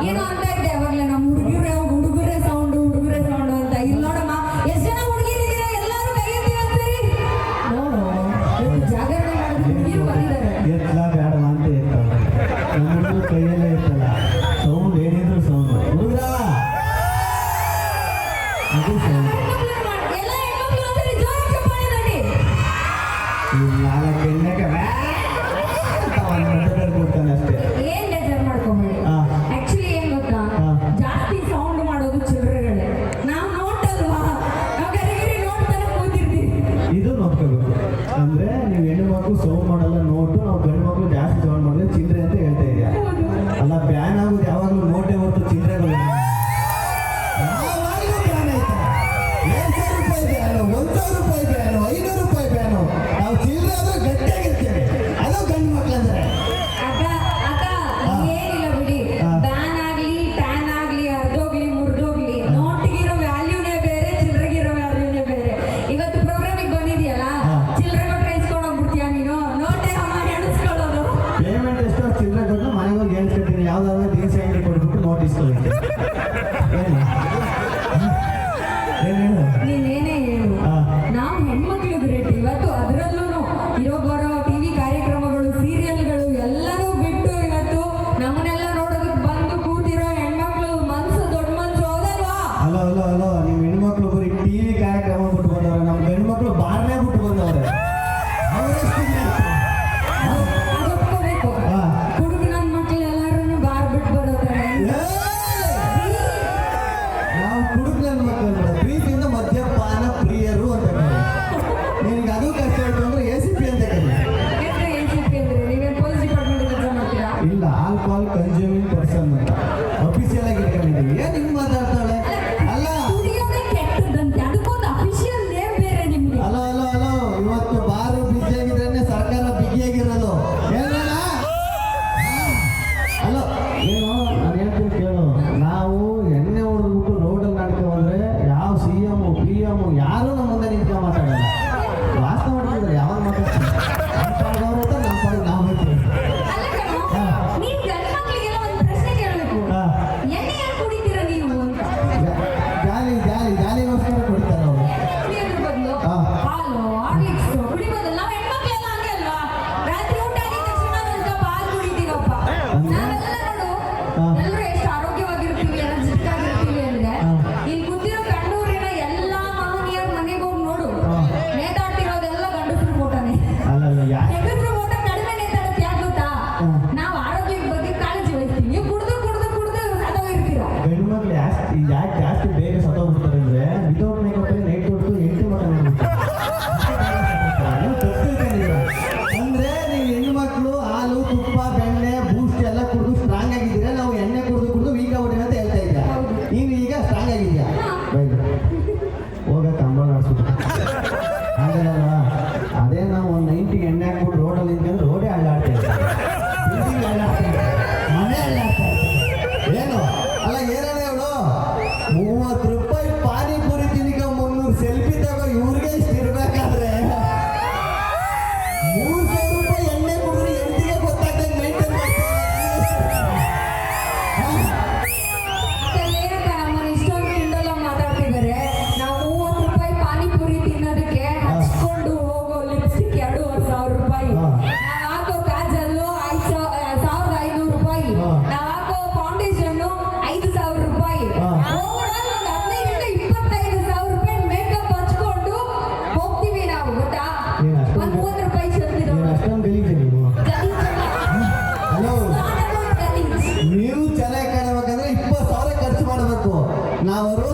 You know. ನೋಡ್ಕೋಬೇಕು ಅಂದರೆ ನೀವು ಹೆಣ್ಣು ಮಕ್ಕಳು ಸೋವು ಮಾಡಲ್ಲ, ನೋಟು, ನಾವು ಗಂಡು ಮಕ್ಕಳು ಜಾಸ್ತಿ ಸೌಂಡ್ ಮಾಡಿದ್ರೆ ಚಿಲ್ಲರೆ ಅಂತ. よね。முருகன் ¿no?